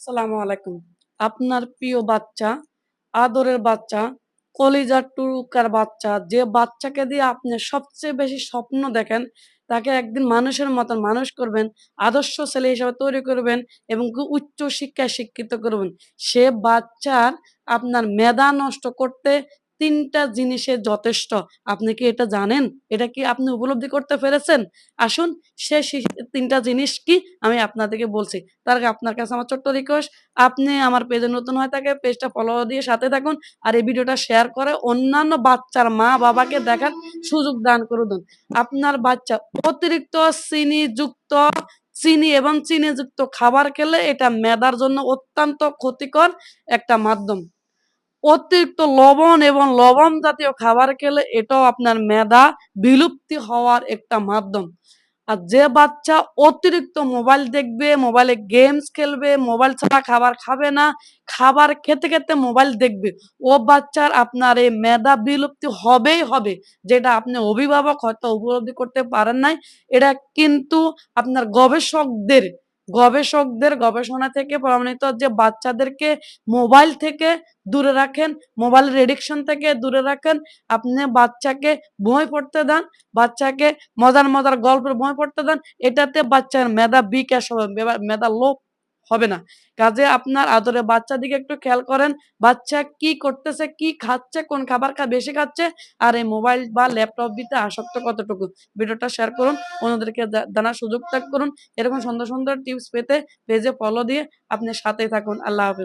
আসসালামু আলাইকুম। আপনার প্রিয় বাচ্চা, আদরের বাচ্চা, কলিজার টুকার বাচ্চা, যে বাচ্চাকে দিয়ে আপনি সবচেয়ে বেশি স্বপ্ন দেখেন, তাকে একদিন মানুষের মতন মানুষ করবেন, আদর্শ ছেলে হিসাবে তৈরি করবেন এবং উচ্চ শিক্ষায় শিক্ষিত করবেন। সে বাচ্চার আপনার মেধা নষ্ট করতে তিনটা জিনিসে যথেষ্ট। আপনি কি এটা জানেন? এটা কি আপনি উপলব্ধি করতে পেরেছেন? আসুন সে তিনটা জিনিস কি আমি আপনাদেরকে বলছি। তার আপনার কাছে আমার ছোট্ট রিকোয়েস্ট আপনি আমার পেজে নতুন হয়ে থাকে পেজটা ফলো দিয়ে সাথে থাকুন আর এই ভিডিওটা শেয়ার করে অন্যান্য বাচ্চার মা বাবাকে দেখার সুযোগ দান করে দিন। আপনার বাচ্চা অতিরিক্ত চিনি যুক্ত, চিনি এবং চিনিযুক্ত খাবার খেলে এটা মেদার জন্য অত্যন্ত ক্ষতিকর একটা মাধ্যম। অতিরিক্ত লবণ এবং লবণ জাতীয় খাবার খেলে এটাও আপনার মেধা বিলুপ্তি হওয়ার একটা মাধ্যম। আর যে বাচ্চা অতিরিক্ত মোবাইল দেখবে, মোবাইলে গেমস খেলবে, মোবাইল ছাড়া খাবার খাবে না, খাবার খেতে খেতে মোবাইল দেখবে, ও বাচ্চার আপনার এই মেধা বিলুপ্তি হবেই হবে, যেটা আপনি অভিভাবক হয়তো উপলব্ধি করতে পারেন নাই। এটা কিন্তু আপনার গবেষকদের গবেষকদের গবেষণা থেকে প্রমাণিত যে বাচ্চাদেরকে মোবাইল থেকে দূরে রাখেন মোবাইলের এডিকশন থেকে দূরে রাখেন। আপনি বাচ্চাকে বই পড়তে দেন, বাচ্চাকে মজার মজার গল্পের বই পড়তে দেন। এটাতে বাচ্চার মেধা বিকাশ হবে, মেধা- মেধা লোপ হবে না। কাজে আপনার আদরে বাচ্চা দিকে একটু খেয়াল করেন, বাচ্চা কি করতেছে, কি খাচ্ছে, কোন খাবার খা, বেশি খাচ্ছে, আর এই মোবাইল বা ল্যাপটপ দিতে আসক্ত কতটুকু? ভিডিওটা শেয়ার করুন, অন্যদেরকে জানার সুযোগ ত্যাগ করুন। এরকম সুন্দর সুন্দর টিপস পেতে পেজে ফলো দিয়ে আপনি সাথেই থাকুন। আল্লাহ হাফেজ।